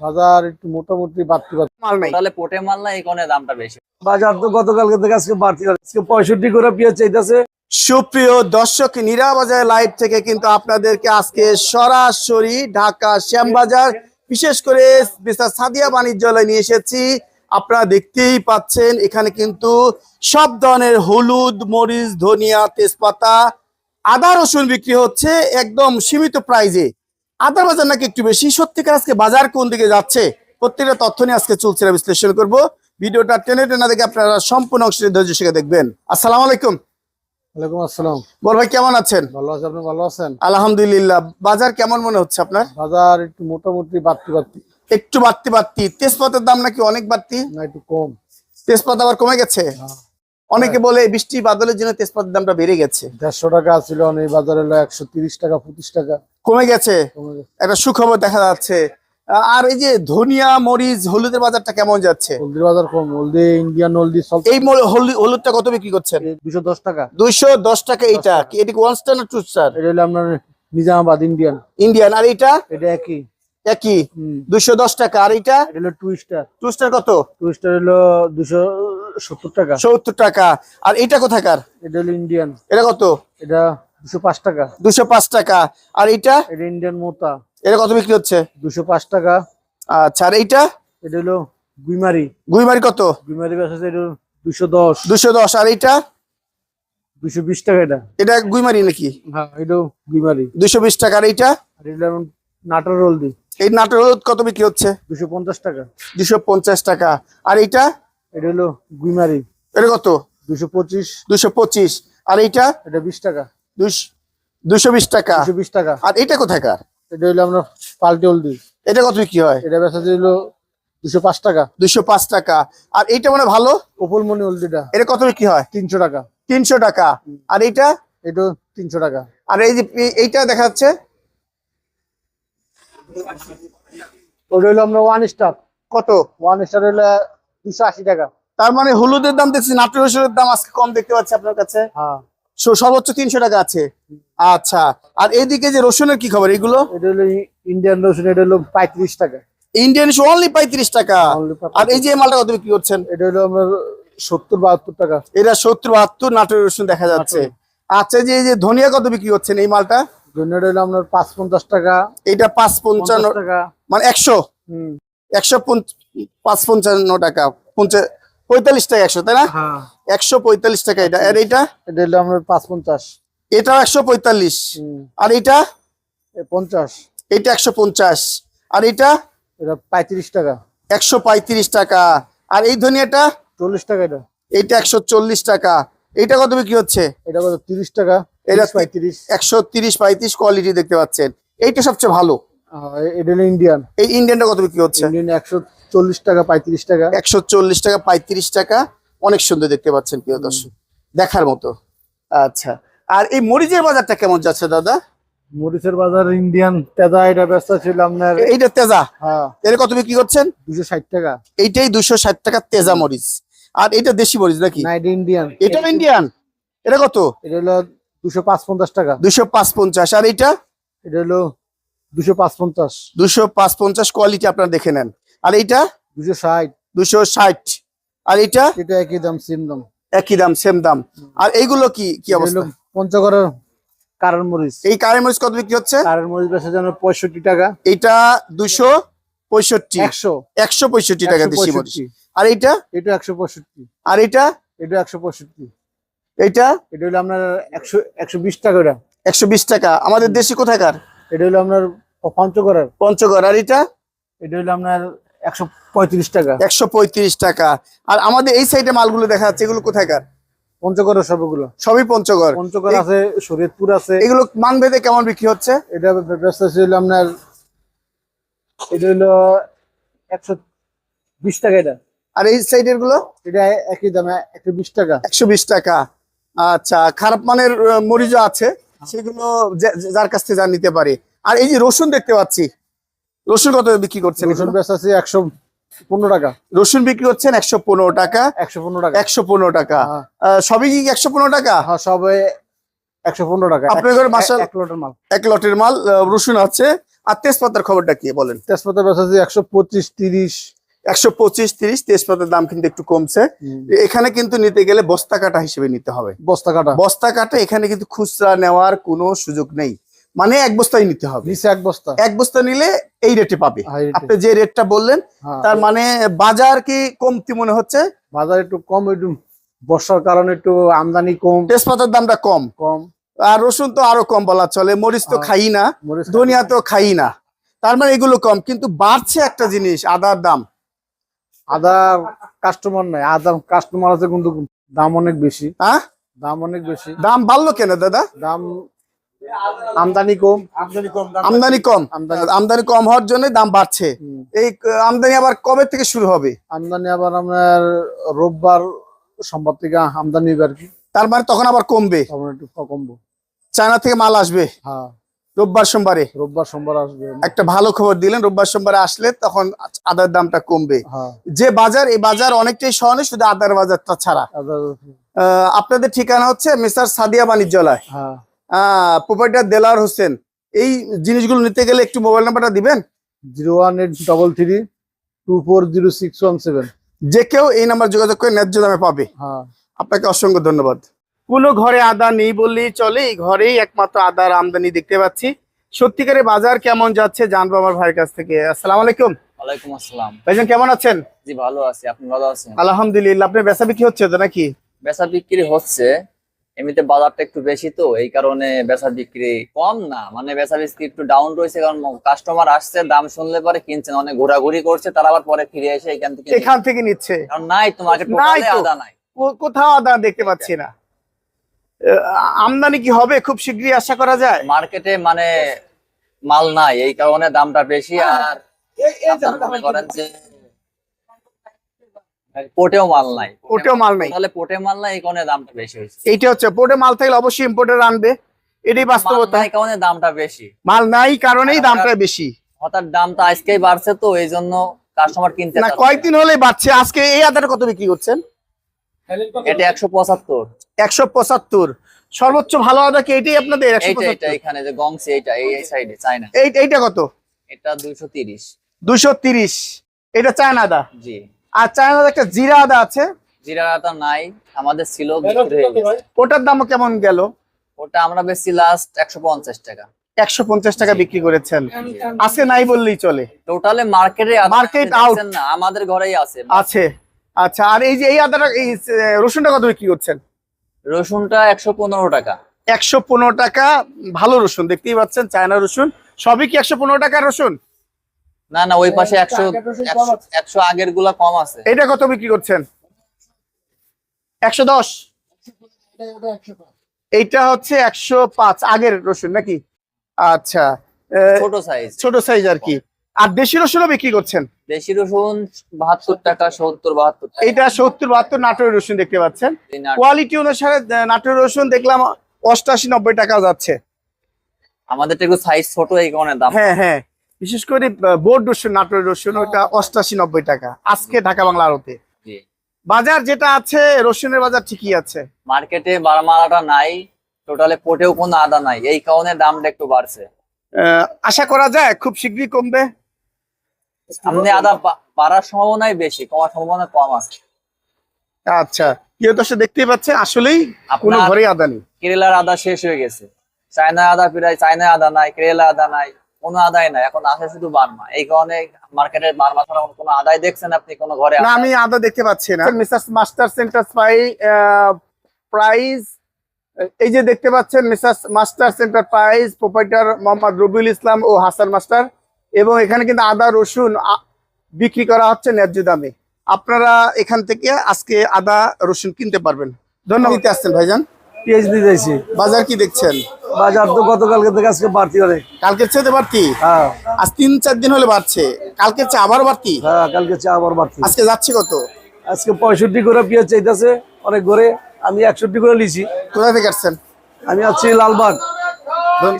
বাজার একটু মোটামুটি বাড়তি মাল নাই। তাহলে পোটে মাল না এই দামটা বেশি। বাজার তো গতকালকে থেকে আজকে বাড়তি আজকে পঁয়ষট্টি করে পেঁয়াজ চাইতেছে। সুপ্রিয় দর্শক নিরাবাজার লাইভ থেকে কিন্তু আপনাদেরকে আজকে সরাসরি ঢাকা শ্যামবাজার বিশেষ করে মিস্টার সাদিয়া বাণিজ্যালয় নিয়ে এসেছি। আপনারা দেখতেই পাচ্ছেন এখানে কিন্তু সব ধরনের হলুদ মরিচ ধনিয়া তেজপাতা আদা রসুন বিক্রি হচ্ছে একদম সীমিত প্রাইজে আদার বাজার নাকি একটু বেশি? সত্যিকার আজকে বাজার কোন দিকে যাচ্ছে? প্রত্যেকটা তথ্য নিয়ে আজকে চলছে বিশ্লেষণ করব। ভিডিওটা টেনে টেনে দেখে আপনারা সম্পূর্ণ অংশে ধৈর্য শিখে দেখবেন। আসসালাম আলাইকুম। ওয়ালাইকুম আসসালাম। বল ভাই কেমন আছেন? ভালো আছে আপনি ভালো আছেন? আলহামদুলিল্লাহ। বাজার কেমন মনে হচ্ছে আপনার? বাজার একটু মোটামুটি বাড়তি বাড়তি। একটু বাড়তি বাড়তি। তেজপাতার দাম নাকি অনেক বাড়তি? না একটু কম। তেজপাতা আবার কমে গেছে? হ্যাঁ। অনেকে বলে বৃষ্টি বাদলের জন্য তেজপাতার দামটা বেড়ে গেছে। দেড়শো টাকা ছিল এই বাজারে একশো তিরিশ টাকা পঁচিশ টাকা। কমে গেছে? একটা সুখবর দেখা যাচ্ছে। আর এই যে ধনিয়া মরিচ হলুদের বাজারটা কেমন যাচ্ছে? হলদির বাজার কম হলদি ইন্ডিয়ান হলদি সব এই হলুদ- হলুদটা কত বিক্রি করছেন? দুশো দশ টাকা। দুইশো দশ টাকা এইটা। কি এটা ওয়ান স্টার না টু স্টার এটা হলো আপনার নিজামাবাদ ইন্ডিয়ান। ইন্ডিয়ান। আর এইটা? এটা একই। একই। দুইশো দশ টাকা। আর এটা হলো টু স্টার টু স্টার কত? টু স্টার হলো দুশো সত্তর টাকা। সত্তর টাকা। আর এইটা কোথাকার এটা হলো ইন্ডিয়ান এটা কত? এটা দুশো পাঁচ টাকা। দুশো পাঁচ টাকা। আর এইটা এটা ইন্ডিয়ান মোতা এটা কত বিক্রি হচ্ছে? দুশো পাঁচ টাকা। আচ্ছা আর এইটা? এটা হলো গুইমারি। গুইমারি কত? গুইমারি ব্যবসা এটা দুশো দশ। দুশো দশ। আর এইটা? দুশো বিশ টাকা এটা। এটা গুইমারি নাকি? হ্যাঁ এটাও গুইমারি। দুশো বিশ টাকা। আর এইটা? আর এটা নাটোর রোল দি এই নাটোর হলুদ কত বিক্রি হচ্ছে? দুশো পঞ্চাশ টাকা। দুশো পঞ্চাশ টাকা। আর এইটা? এটা হলো গুইমারি এটা কত? দুশো পঁচিশ। দুশো পঁচিশ। আর এইটা? এটা বিশ টাকা। দুশো বিশ টাকা। দুশো বিশ টাকা। আর এইটা কোথাকার এটা হলো আমরা পাল্টি হলদি। এটা কত বিক্রি হয়? এটা বেচা হলো দুশো পাঁচ টাকা। দুশো পাঁচ টাকা। আর এইটা মানে ভালো? কপুলমণি হলদিটা। এটা কত বিক্রি হয়? তিনশো টাকা। তিনশো টাকা। আর এইটা? এটাও তিনশো টাকা। আর এই যে এইটা দেখা যাচ্ছে? ওটা হলো আমরা ওয়ান স্টার কত? ওয়ান স্টার হলো দুশো আশি টাকা। তার মানে হলুদের দাম দেখছি নাটোর রসুনের দাম আজকে কম দেখতে পাচ্ছি আপনার কাছে। হ্যাঁ। সর্বোচ্চ তিনশো টাকা আছে। আচ্ছা আর এইদিকে যে রসুনের কি খবর এগুলো? হলো ইন্ডিয়ান রসুন এটা হলো পঁয়ত্রিশ টাকা। ইন্ডিয়ান অনলি পঁয়ত্রিশ টাকা। আর এই যে মালটা কত বিক্রি করছেন? এটা হলো আমরা সত্তর বাহাত্তর টাকা। এটা সত্তর বাহাত্তর নাটোর রসুন দেখা যাচ্ছে। আচ্ছা যে এই যে ধনিয়া কত বিক্রি করছেন এই মালটা? ধন্যটা হলো আপনার পাঁচ পঞ্চাশ টাকা। এটা পাঁচ পঞ্চান্ন টাকা। মানে একশো? হুম। একশো পাঁচ পঞ্চান্ন টাকা। পঞ্চা পঁয়তাল্লিশ টাকা একশো তাই না? হ্যাঁ। একশো পঁয়তাল্লিশ টাকা এটা। আর এইটা? এটা পাঁচ পঞ্চাশ এটা একশো পঁয়তাল্লিশ। আর এইটা? পঞ্চাশ। এটা একশো পঞ্চাশ। আর এইটা? এটা পঁয়ত্রিশ টাকা। একশো পঁয়ত্রিশ টাকা। আর এই ধনিয়াটা? চল্লিশ টাকা এটা। এইটা একশো চল্লিশ টাকা। এইটা কত বিক্রি হচ্ছে? এটা কত তিরিশ টাকা? এটা এটা পঁয়ত্রিশ। একশো তিরিশ পঁয়ত্রিশ কোয়ালিটি দেখতে পাচ্ছেন। এইটা সবচেয়ে ভালো। এটা ইন্ডিয়ান এই ইন্ডিয়ানটা কত বিক্রি হচ্ছে? ইন্ডিয়ান একশো চল্লিশ টাকা পঁয়ত্রিশ টাকা। একশো চল্লিশ টাকা পঁয়ত্রিশ টাকা। অনেক সুন্দর দেখতে পাচ্ছেন প্রিয় দর্শক। দেখার মতো। আচ্ছা। আর এই মরিচের বাজারটা কেমন যাচ্ছে দাদা? মরিচের বাজার ইন্ডিয়ান তেজা এটা ব্যস্ত ছিল আপনার এইটা তেজা? হ্যাঁ। এর কত বিক্রি করছেন? দুশো ষাট টাকা। এইটাই দুশো ষাট টাকা তেজা মরিচ। আর এটা দেশি মরিচ নাকি? না এটা ইন্ডিয়ান এটাও ইন্ডিয়ান এটা কত? এটা হলো দুশো পাঁচ পঞ্চাশ টাকা। দুশো পাঁচ পঞ্চাশ আর এইটা? এটা হলো দুশো পাঁচ পঞ্চাশ দুশো পাঁচ পঞ্চাশ কোয়ালিটি আপনারা দেখে নেন। আর এইটা? দুশো ষাট। দুশো ষাট। আর এইটা? এটা একই দাম সেম দাম। একই দাম সেম দাম। আর এইগুলো কি কি অবস্থা? পঞ্চগড়ের কারণ মরিচ। এই কারের মরিচ কত বিক্রি হচ্ছে? কারণ মরিচ বেচা যেন পঁয়ষট্টি টাকা। এইটা দুশো পঁয়ষট্টি। একশো। একশো পঁয়ষট্টি টাকা দেশি মরিচ। আর এইটা? এটা একশো পঁয়ষট্টি। আর এইটা? এটা একশো পঁয়ষট্টি। এইটা? এটা হলো আপনার একশো একশো বিশ টাকা এটা একশো বিশ টাকা। আমাদের দেশি কোথাকার? এটা হলো আপনার পঞ্চগড়ের। পঞ্চগড় আর এটা? এটা হলো আপনার একশো পঁয়ত্রিশ টাকা। একশো পঁয়ত্রিশ টাকা। আর আমাদের এই সাইডে মালগুলো দেখা যাচ্ছে এগুলো কোথাকার? পঞ্চগড়ের সবগুলো। সবই পঞ্চগড়। পঞ্চগড় আছে শরীয়তপুর আছে। এগুলো মান ভেদে কেমন বিক্রি হচ্ছে? এটা ব্যবস্থা ছিল আপনার এটা হলো একশো বিশ টাকা এটা। আর এই সাইডেরগুলো? এটা একই দামে একশো বিশ টাকা। একশো বিশ টাকা। আচ্ছা খারাপ মানের মরিচও আছে। সেগুলো যে- যে- যার কাছ থেকে যা নিতে পারে। আর এই যে রসুন দেখতে পাচ্ছি। রসুন কত বিক্রি করছেন রসুন আছে একশো পনেরো টাকা। রসুন বিক্রি করছেন একশো পনেরো টাকা। একশো পনেরো টাকা। একশো পনেরো টাকা। হ্যাঁ। সবই কি একশো পনেরো টাকা? হ্যাঁ সব একশো পনেরো টাকা। আপনার ঘরে মাসাল এক লটের মাল। এক লটের মাল রসুন আছে। আর তেজপাতার খবরটা কি বলেন? তেজপাতা আছে একশো পঁচিশ তিরিশ। একশো পঁচিশ তিরিশ তেজপাতার দাম কিন্তু একটু কমছে। এখানে কিন্তু নিতে গেলে বস্তা কাটা হিসেবে নিতে হবে। বস্তা কাটা। বস্তা কাটা এখানে কিন্তু খুচরা নেওয়ার কোনো সুযোগ নেই। মানে এক বস্তাই নিতে হবে। এক বস্তা। এক বস্তা নিলে এই রেটে পাবে। হ্যাঁ। আপনি যে রেটটা বললেন হ্যাঁ। তার মানে বাজার কি কমতি মনে হচ্ছে? বাজার একটু কম একটু বর্ষার কারণে একটু আমদানি কম। তেজপাতার দামটা কম। কম। আর রসুন তো আরও কম বলা চলে মরিচ তো হ্যাঁ। খাই না। ধনিয়া তো খাই না। তার মানে এগুলো কম। কিন্তু বাড়ছে একটা জিনিস আদার দাম। আদার কাস্টমার নাই। আদার কাস্টমার আছে কিন্তু দাম অনেক বেশি। হ্যাঁ? দাম অনেক বেশি। দাম বাড়লো কেন দাদা? দাম আমদানি কম। আমদানি কম আমদানি- আমদানি কম। হওয়ার জন্য দাম বাড়ছে। এই আমদানি আবার কবে থেকে শুরু হবে? আমদানি আবার আপনার রোববার সোমবার থেকে আমদানি আর কি। তার মানে তখন আবার কমবে। তখন একটু কমবো। চায়না থেকে মাল আসবে। হ্যাঁ। রোববার সোমবারে। রোববার সোমবার আসবে। একটা ভালো খবর দিলেন রোববার সোমবারে আসলে তখন আদার দামটা কমবে। হ্যাঁ। যে বাজার এই বাজার অনেকটাই সহনে শুধু আদার বাজারটা ছাড়া। আপনাদের ঠিকানা হচ্ছে মিস্টার সাদিয়া বাণিজ্যালয়। হ্যাঁ। প্রোপাইটার দেলার হোসেন। এই জিনিসগুলো নিতে গেলে একটু মোবাইল নাম্বারটা দিবেন? Zero one eight double three two four zero six one seven. যে কেউ এই নাম্বার যোগাযোগ করে ন্যায্য দামে পাবে। হ্যাঁ। আপনাকে অসংখ্য ধন্যবাদ। কোনো ঘরে আদা নেই বললেই চলে। এই ঘরেই একমাত্র আদার আমদানি দেখতে পাচ্ছি। সত্যিকারে বাজার কেমন যাচ্ছে জানব আমার ভাইয়ের কাছ থেকে। আসসালাম আলাইকুম। ওয়ালাইকুম আসসালাম। ভাইজান কেমন আছেন? জি ভালো আছি। আপনি ভালো আছেন? আলহামদুলিল্লাহ। আপনার বেচা বিক্রি হচ্ছে তো নাকি? বেচা বিক্রি হচ্ছে। এমনিতে বাজারটা একটু বেশি তো এই কারণে বেচা বিক্রি কম না। মানে বেচা বিক্রি একটু ডাউন রয়েছে কারণ কাস্টমার আসছে দাম শুনলে পরে কিনছেন অনেক ঘোরাঘুরি করছে তারা আবার পরে ফিরে এসে এখান থেকে এখান থেকে নিচ্ছে। কারণ নাই তো মার্কেট নাই আদা নাই। কোথাও আদা দেখতে পাচ্ছি না। আমদানি কি হবে? খুব শীঘ্রই আশা করা যায়? মার্কেটে মানে মাল নাই এই কারণে দামটা বেশি আর আপনার করেন যে পোটেও মাল নাই। ওটেও মাল নেই। তাহলে পোটে মাল নাই এই কারণে দামটা বেশি হয়েছে। এইটা হচ্ছে মাল থাকলে অবশ্যই ইম্পোর্টার আনবে। এটাই বাস্তবতা। কারণে দামটা বেশি। মাল নাই কারণেই দামটা বেশি। হঠাৎ দামটা আজকেই বাড়ছে তো এই জন্য কাস্টমার কিনতে না কয়েকদিন হলে বাড়ছে। আজকে এই আদাটা কত বিক্রি করছেন? এটা একশো পঁচাত্তর। একশো পঁচাত্তর। সর্বোচ্চ ভালো আদা কি? এটাই আপনাদের একশো এইটা এটা এখানে যে গংসি এইটা এই সাইডে চায়না। এই এইটা কত? এটা দুইশো তিরিশ। দুশো তিরিশ। এটা চায়না আদা জি। আর চায়নার একটা জিরা আদা আছে? জিরা আটা নাই আমাদের ছিল। ওটার দামও কেমন গেল? ওটা আমরা বেশি লাস্ট একশো পঞ্চাশ টাকা। একশো পঞ্চাশ টাকা বিক্রি করেছেন। আজকে নাই বললেই চলে। টোটালে মার্কেটে Market out. না আমাদের ঘরেই আছে। আছে। আচ্ছা আর এই যে এই আদাটা এই রসুনটা কত বিক্রি করছেন? রসুনটা একশো পনেরো টাকা। একশো পনেরো টাকা ভালো রসুন দেখতেই পাচ্ছেন চায়না রসুন। সবই কি একশো পনেরো টাকার রসুন? না না ওই পাশে একশো একশো- একশো আগেরগুলা কম আছে। এটা কত বিক্রি করছেন? একশো দশ? এইটা হচ্ছে একশো পাঁচ আগের রসুন নাকি? আচ্ছা আহ, ছোট সাইজ ছোট সাইজ আর কি। আর দেশি রসুনও বিক্রি করছেন? দেশি রসুন বাহাত্তর টাকা সত্তর বাহাত্তর এটা সত্তর বাহাত্তর নাটোরের রসুন দেখতে পাচ্ছেন। কোয়ালিটি অনুসারে আহ, নাটোরের রসুন দেখলাম অষ্টাশি নব্বই টাকা যাচ্ছে। আমাদের একটু সাইজ ছোট এই কারণে দাম। হ্যাঁ হ্যাঁ। বিশেষ করে বোর্ড রসুন নাটোরের রসুন ওটা অষ্টাশি নব্বই টাকা। আজকে ঢাকা বাংলা আড়তে। জি। বাজার যেটা আছে রসুনের বাজার ঠিকই আছে। মার্কেটে বারমালাটা নাই টোটালে পোটেও কোনো আদা নাই। এই কারণে দামটা একটু বাড়ছে। আশা করা যায় খুব শীঘ্রই কমবে। সামনে আদা বাড়ার সম্ভাবনাই বেশি কমার সম্ভাবনা কম আছে। আচ্ছা কেউ তো সে দেখতেই পাচ্ছে আসলেই কোনো ঘরে আদা নেই। কেরালার আদা শেষ হয়ে গেছে। চায়না আদা প্রায় চায়না আদা নাই কেরালা আদা নাই কোনো আদাই নাই। এখন আছে শুধু বার্মা। এই কারণে মার্কেটের বার্মা ছাড়া অন্য কোনো আদাই দেখছেন আপনি কোনো ঘরে না আমি আদা দেখতে পাচ্ছি না। মিসাস মাস্টার সেন্টার পাই প্রাইস এই যে দেখতে পাচ্ছেন Mrs master centre price proprietor Mohammad Rabiul Islam ও হাসান মাস্টার। এবং এখানে কিন্তু আদা রসুন আ- বিক্রি করা হচ্ছে ন্যায্য দামে। আপনারা এখান থেকে আজকে আদা রসুন কিনতে পারবেন। ধন্যবাদ। আসছেন ভাইজান? পিএইচডি যাইছি বাজার কি দেখছেন? বাজার তো গতকালকে থেকে আজকে বাড়তি অনেক। কালকের চেয়ে বাড়তি? হ্যাঁ। আজ তিন চার দিন হলে বাড়ছে। কালকের চেয়ে আবার বাড়তি? হ্যাঁ কালকে চা আবার বাড়তি। আজকে যাচ্ছে কত? আজকে পঁয়ষট্টি করে পেঁয়াজ চাইতেছে অনেক ঘরে। আমি একষট্টি করে লিছি কোথা থেকে আসছেন? আমি আছি লালবাগ।